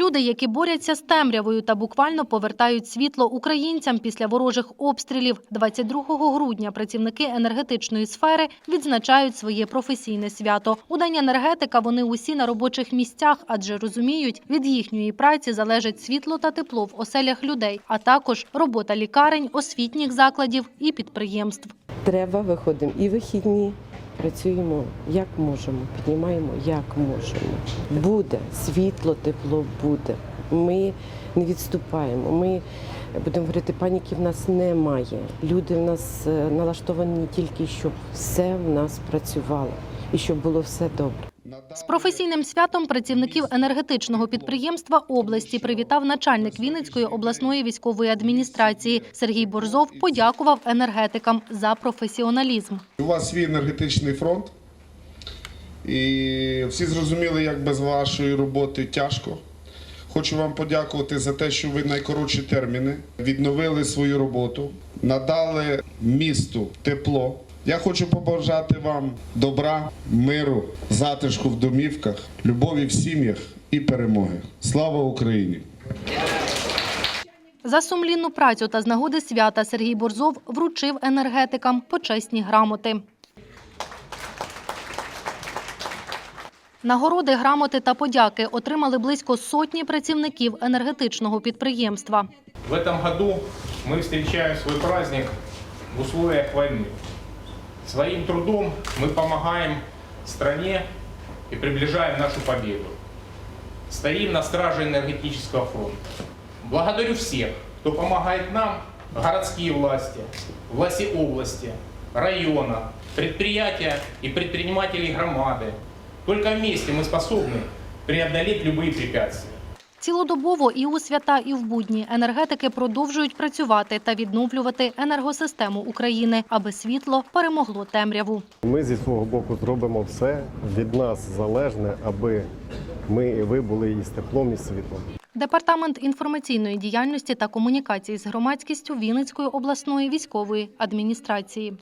Люди, які борються з темрявою та буквально повертають світло українцям після ворожих обстрілів. 22 грудня працівники енергетичної сфери відзначають своє професійне свято. У день енергетика вони усі на робочих місцях, адже розуміють, від їхньої праці залежить світло та тепло в оселях людей, а також робота лікарень, освітніх закладів і підприємств. Треба, виходимо і вихідні. Працюємо як можемо, піднімаємо як можемо. Буде світло, тепло буде. Ми не відступаємо. Ми будемо говорити, паніки в нас немає. Люди в нас е, налаштовані тільки, щоб все в нас працювало і щоб було все добре. З професійним святом працівників енергетичного підприємства області привітав начальник Вінницької обласної військової адміністрації Сергій Борзов. Подякував енергетикам за професіоналізм. У вас свій енергетичний фронт, і всі зрозуміли, як без вашої роботи тяжко. Хочу вам подякувати за те, що ви найкоротші терміни відновили свою роботу, надали місту тепло. Я хочу побажати вам добра, миру, затишку в домівках, любові в сім'ях і перемоги. Слава Україні! За сумлінну працю та з нагоди свята Сергій Борзов вручив енергетикам почесні грамоти. Нагороди, грамоти та подяки отримали близько сотні працівників енергетичного підприємства. В этом году мы встречаем свой праздник в условиях войны. Своим трудом мы помогаем стране и приближаем нашу победу. Стоим на страже энергетического фронта. Благодарю всех, кто помогает нам, городские власти, власти области, района, предприятия и предпринимателей громады. Только вместе мы способны преодолеть любые препятствия. Цілодобово і у свята, і в будні енергетики продовжують працювати та відновлювати енергосистему України, аби світло перемогло темряву. Ми зі свого боку зробимо все від нас залежне, аби ми і ви були і з теплом, і з світлом. Департамент інформаційної діяльності та комунікації з громадськістю Вінницької обласної військової адміністрації.